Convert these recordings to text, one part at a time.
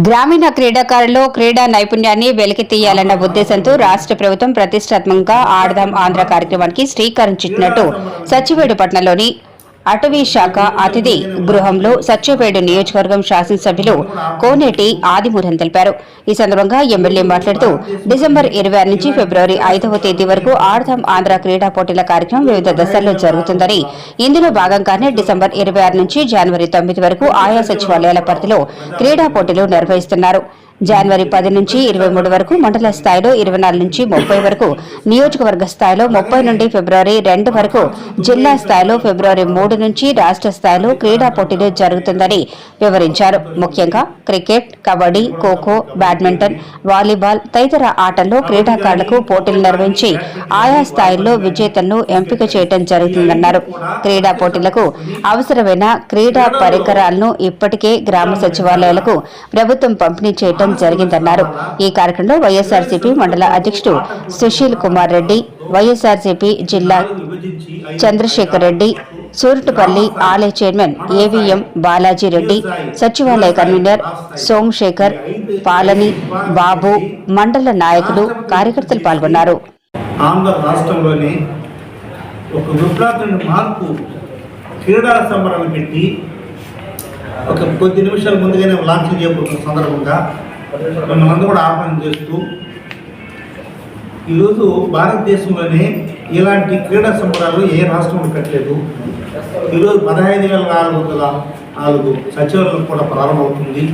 గ్రామీణ క్రీడాకారుల్లో క్రీడా నైపుణ్యాన్ని వెలికి తీయాలన్న ఉద్దేశంతో రాష్ట్ర ప్రభుత్వం ప్రతిష్టాత్మకంగా ఆడదాం ఆంధ్ర కార్యక్రమానికి శ్రీకారం చుట్టినట్టు సచివేడుపట్నంలోని అటవీ శాఖ అతిథి గృహంలో సత్యవేడు నియోజకవర్గం శాసనసభ్యులు కోనేటి ఆదిమూలం తెలిపారు. ఈ సందర్భంగా ఎమ్మెల్యే మాట్లాడుతూ డిసెంబర్ ఇరవై ఆరు నుంచి ఫిబ్రవరి ఐదవ తేదీ వరకు ఆడదాం ఆంధ్ర క్రీడా పోటీల కార్యక్రమం వివిధ దశల్లో జరుగుతుందని ఇందులో భాగంగానే డిసెంబర్ ఇరవై ఆరు నుంచి జనవరి తొమ్మిది వరకు ఆయా సచివాలయాల పరిధిలో క్రీడా పోటీలు నిర్వహిస్తున్నారు. జనవరి పది నుంచి ఇరవై మూడు వరకు మండల స్థాయిలో ఇరవై నాలుగు నుంచి ముప్పై వరకు నియోజకవర్గ స్థాయిలో ముప్పై నుండి ఫిబ్రవరి రెండు వరకు జిల్లా స్థాయిలో ఫిబ్రవరి మూడు నుంచి రాష్ట్ర స్థాయిలో క్రీడా పోటీలు జరుగుతుందని వివరించారు. ముఖ్యంగా cricket kabaddi kho kho badminton volleyball తదితర ఆటల్లో క్రీడాకారులకు పోటీలు నిర్వహించి ఆయా స్థాయిల్లో విజేతలను ఎంపిక చేయడం జరుగుతుందన్నారు. క్రీడా పోటీలకు అవసరమైన క్రీడా పరికరాలను ఇప్పటికే గ్రామ సచివాలయాలకు ప్రభుత్వం పంపిణీ చేయడం జరిగిందన్నారు. ఈ కార్యక్రమంలో వైఎస్ఆర్సీపీ మండల అధ్యక్షుడు సుశీల్ కుమార్ రెడ్డి వైఎస్ఆర్సీపీ జిల్లా చంద్రశేఖర్ రెడ్డి సూరటుపల్లి ఆలయ చైర్మన్ ఏవిఎం బాలాజీ రెడ్డి సచివాలయ కన్వీనర్ సోమశేఖర్ పాలని బాబు మండల నాయకులు కార్యకర్తలు పాల్గొన్నారు. ఆంధ్ర ఒక మార్పు క్రీడా సంబరాలు పెట్టి ఒక కొద్ది నిమిషాల ముందుగానే లాంచ్ చేయబోతున్న సందర్భంగా మిమ్మల్ని కూడా ఆహ్వానం చేస్తూ ఈరోజు భారతదేశంలోనే ఇలాంటి క్రీడా సంబరాలు ఏ రాష్ట్రంలో కట్టలేదు ఈరోజు పదహైదు వేల నాలుగు వందల నాలుగు సచివాలయం కూడా ప్రారంభమవుతుంది.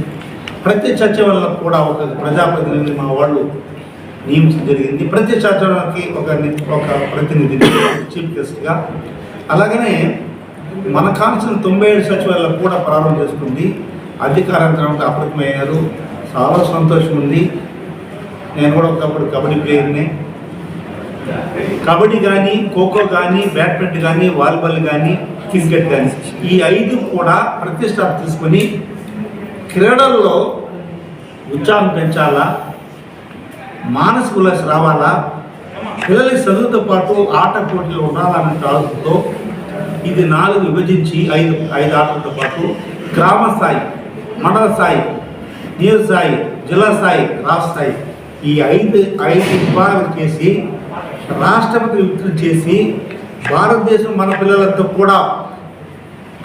ప్రతి సచివాలయం కూడా ఒక ప్రజాప్రతినిధి మా వాళ్ళు నియమించడం జరిగింది. ప్రతి సచివాలయానికి ఒక ఒక ప్రతినిధి చీఫ్ గెస్ట్గా. అలాగనే మన కాన్సిన తొంభై ఏడు సచివాలయం కూడా ప్రారంభం చేసుకుంది. అధికారంతరంగా అప్రమయ్యారు చాలా సంతోషం ఉంది. నేను కూడా ఒకప్పుడు కబడ్డీ ప్లేయర్నే. కబడ్డీ కానీ ఖోఖో కానీ బ్యాడ్మింటన్ కానీ వాలీబాల్ కానీ క్రికెట్ కానీ ఈ ఐదు కూడా ప్రతిష్ట తీసుకొని క్రీడల్లో ఉత్సాహం పెంచాలా? మానసిక ఉల్లాస రావాలా? పిల్లలకి చదువుతో పాటు ఆట పోటీలు ఉండాలనే ఆలోచనతో ఇది నాలుగు విభజించి ఐదు ఐదు ఆటలతో పాటు గ్రామ స్థాయి మండల స్థాయి నియోజక స్థాయి జిల్లా స్థాయి రాష్ట్ర స్థాయి. ఈ ఐదు ఐదు విభాగాలు చేసి రాష్ట్రపతి విడుదల చేసి భారతదేశం మన పిల్లలతో కూడా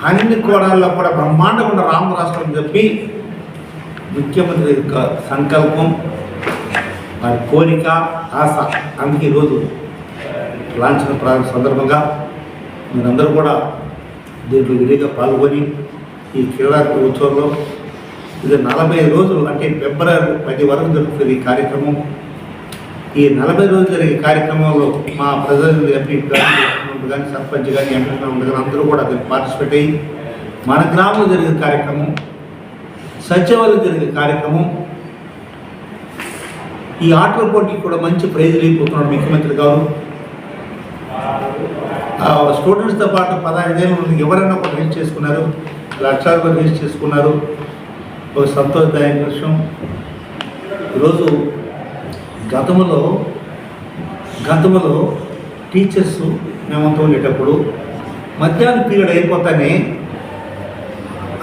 అన్ని కోణాల్లో కూడా బ్రహ్మాండకుండా రామ రాష్ట్రం చెప్పి ముఖ్యమంత్రి యొక్క సంకల్పం వారి కోరిక ఆశ. అందుకే ఈరోజు లాంఛన ప్రారంభ సందర్భంగా మీరందరూ కూడా దీంట్లో విడిగా పాల్గొని ఈ క్రీడా ఉత్సవంలో ఇది నలభై రోజులు అంటే ఫిబ్రవరి పది వరకు జరుగుతుంది ఈ కార్యక్రమం. ఈ నలభై రోజులు జరిగే కార్యక్రమంలో మా ప్రజలు ఎంపీ కానీ సర్పంచ్ కానీ ఎంపీ కానీ అందరూ కూడా దీన్ని పార్టిసిపేట్ అయ్యి మన గ్రామంలో జరిగే కార్యక్రమం సచివాలయం జరిగే కార్యక్రమం ఈ ఆటల పోటీకి కూడా మంచి ప్రైజులు అయిపోతున్నాడు ముఖ్యమంత్రి గారు. స్టూడెంట్స్తో పాటు పదహైదేళ్ళ నుండి ఎవరైనా కూడా రీచ్ చేసుకున్నారు లక్షల రూపాయలు రిలీజ్ చేసుకున్నారు. ఒక సంతోషదాయక విషయం ఈరోజు గతంలో గతంలో టీచర్స్ మేమంతా ఉండేటప్పుడు మధ్యాహ్నం పీరియడ్ అయిపోతానే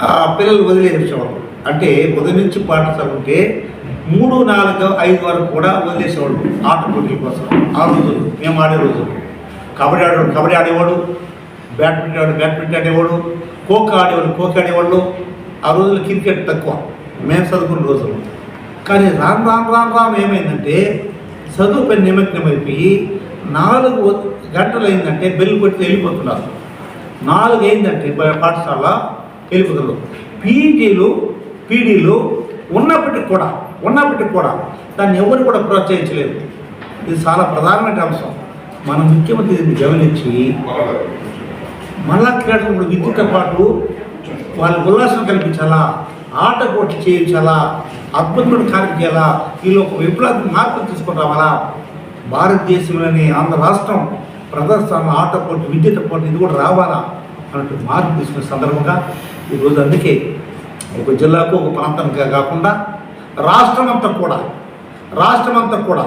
ఆ పిల్లలు వదిలేసేవాళ్ళు అంటే ఉదయం నుంచి పాఠశాల ఉంటే మూడు నాలుగు ఐదు వరకు కూడా వదిలేసేవాడు ఆట పోటీల కోసం. ఆ రోజులు మేము ఆడే రోజులు కబడ్డీ ఆడేవాడు కబడ్డీ ఆడేవాడు బ్యాడ్మింటన్ ఆడే బ్యాడ్మింటన్ ఆడేవాడు ఖోఖో ఆడేవాడు ఖోఖో ఆడేవాళ్ళు ఆ రోజుల్లో క్రికెట్ తక్కువ. మేము చదువుకున్న రోజులు. కానీ రాను రాను రాను రాను ఏమైందంటే చదువు పని నిమగ్నం అయిపోయి నాలుగు గంటలు అయిందంటే బెల్లు కొట్టి వెళ్ళిపోతున్నారు. నాలుగు అయిందంటే పాఠశాల వెళ్ళిపోతున్నారు. పీజీలు పీడీలు ఉన్నప్పటికి కూడా ఉన్నప్పటికి కూడా దాన్ని ఎవరు కూడా ప్రోత్సహించలేదు. ఇది చాలా ప్రధానమైన అంశం. మన ముఖ్యమంత్రి దీన్ని గమనించి మళ్ళా క్రీడలు కూడా విద్యతో పాటు వాళ్ళకి ఉల్లాసం కల్పించాలా? ఆట పోటీ చేయించాలా? అద్భుతమైన కార్యం చేయాలా? వీళ్ళు ఒక విప్లవ మార్పులు తీసుకొని రావాలా? భారతదేశంలోని ఆంధ్ర రాష్ట్రం ప్రదర్శన ఆట పోటీ విద్యుత్ పోటీ ఇది కూడా రావాలా? అన్నట్టు మార్పు తీసుకునే సందర్భంగా ఈరోజు అందుకే ఒక జిల్లాకు ఒక ప్రాంతానికి కాకుండా రాష్ట్రం అంతా కూడా రాష్ట్రం అంతా కూడా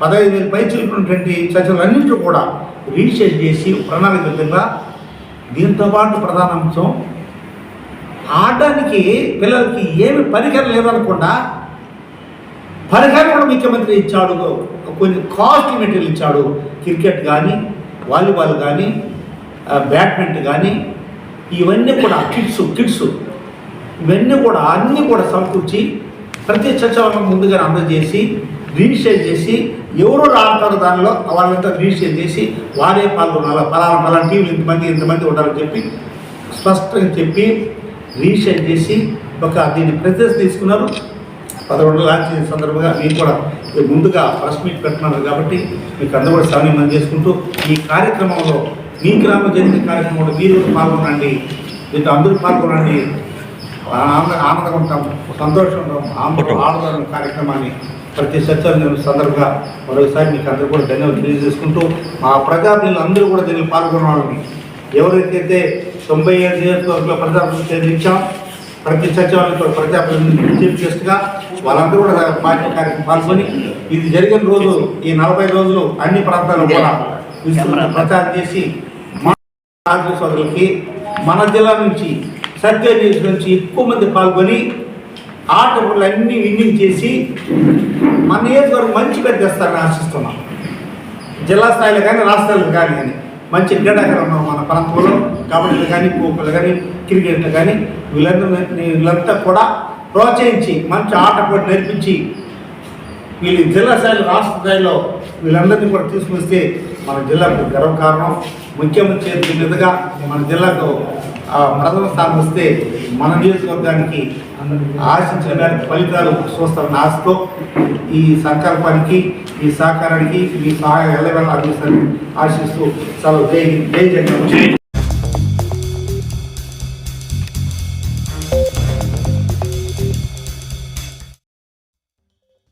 పదహైదు వేల పై చిలుకున్నటువంటి చర్చలన్నింటిలో కూడా రీసెర్చ్ చేసి ప్రణాళిక దీంతో పాటు ప్రధాన అంశం ఆడడానికి పిల్లలకి ఏమి పరికరం లేదనకుండా పరికరం కూడా ముఖ్యమంత్రి ఇచ్చాడు. కొన్ని కాస్ట్ మెటీరియల్ ఇచ్చాడు. క్రికెట్ కానీ వాలీబాల్ కానీ బ్యాడ్మింటన్ కానీ ఇవన్నీ కూడా కిడ్స్ కిడ్స్ ఇవన్నీ కూడా అన్నీ కూడా సమకూర్చి ప్రతి సచివాలయం ముందుగా అందజేసి రిజిస్టర్ చేసి ఎవరు రాడతారు దానిలో వాళ్ళంతా రిజిస్టర్ చేసి వారే పాల్గొనాలి పలానా పలానా టీంలు ఇంతమంది ఇంతమంది ఉండాలని చెప్పి స్పష్టంగా చెప్పి రిజిస్టర్ చేసి ఒక దీన్ని ప్రతిష్ట తీసుకున్నారు. పదకొండు లాంచ్ చేసిన సందర్భంగా మీరు కూడా ముందుగా ప్రెస్ మీట్ పెట్టున్నారు కాబట్టి మీకు అందరూ కూడా సమయం చేసుకుంటూ ఈ కార్యక్రమంలో మీ గ్రామ జరిగిన కార్యక్రమంలో మీరు పాల్గొనండి. మీతో అందరూ పాల్గొనండి. ఆనంద ఆనందంగా ఉంటాం సంతోషంగా ఆంధ్ర ఆడదాం కార్యక్రమాన్ని ప్రతి సత్యం సందర్భంగా మరోసారి మీకు అందరూ కూడా ధన్యవాదాలు తెలియజేసుకుంటూ మా ప్రజాప్రతినిధులు అందరూ కూడా దీనిలో పాల్గొనాలని ఎవరికైతే తొంభై ఏడు నియోజకవర్గంలో ప్రజాప్రతినిధులు ఇచ్చాం ప్రతి సచివాలయంలో ప్రజాప్రతినిధులు చీఫ్ గెస్ట్గా వాళ్ళందరూ కూడా పార్టీ కార్యక్రమం పాల్గొని ఇది జరిగిన రోజు ఈ నలభై రోజులు అన్ని ప్రాంతాల్లో కూడా ప్రచారం చేసి మన సోదరులకి మన జిల్లా నుంచి సత్య నుంచి ఎక్కువ మంది పాల్గొని ఆట పనులు అన్ని విన్నింగ్ చేసి మన నియోజకవర్గం మంచి పెద్ద తెస్తారని ఆశిస్తున్నాం. జిల్లా స్థాయిలో కానీ రాష్ట్రాలు కానీ కానీ మంచి క్రీడాకారులు ఉన్నాం మన ప్రాంతంలో. కబడ్డీలు కానీ ఖోఖోలు కానీ క్రికెట్లు కానీ వీళ్ళందరూ వీళ్ళంతా కూడా ప్రోత్సహించి మంచి ఆట పోటీ నేర్పించి వీళ్ళు జిల్లా స్థాయిలో రాష్ట్ర స్థాయిలో వీళ్ళందరినీ కూడా తీసుకొస్తే మన జిల్లాకు గర్వకారణం ముఖ్యమంత్రి చేతి మీదుగా మన జిల్లాకు ప్రథమ స్థానం వస్తే మన నియోజకవర్గానికి ఆశించిన మేరకు ఫలితాలు చూస్తామని ఆశతో ఈ సంకల్పానికి ఈ సహకారానికి మీ సహాయం ఎల్లవేళ అందిస్తారని ఆశిస్తూ సెలవు. జై జై జగన్.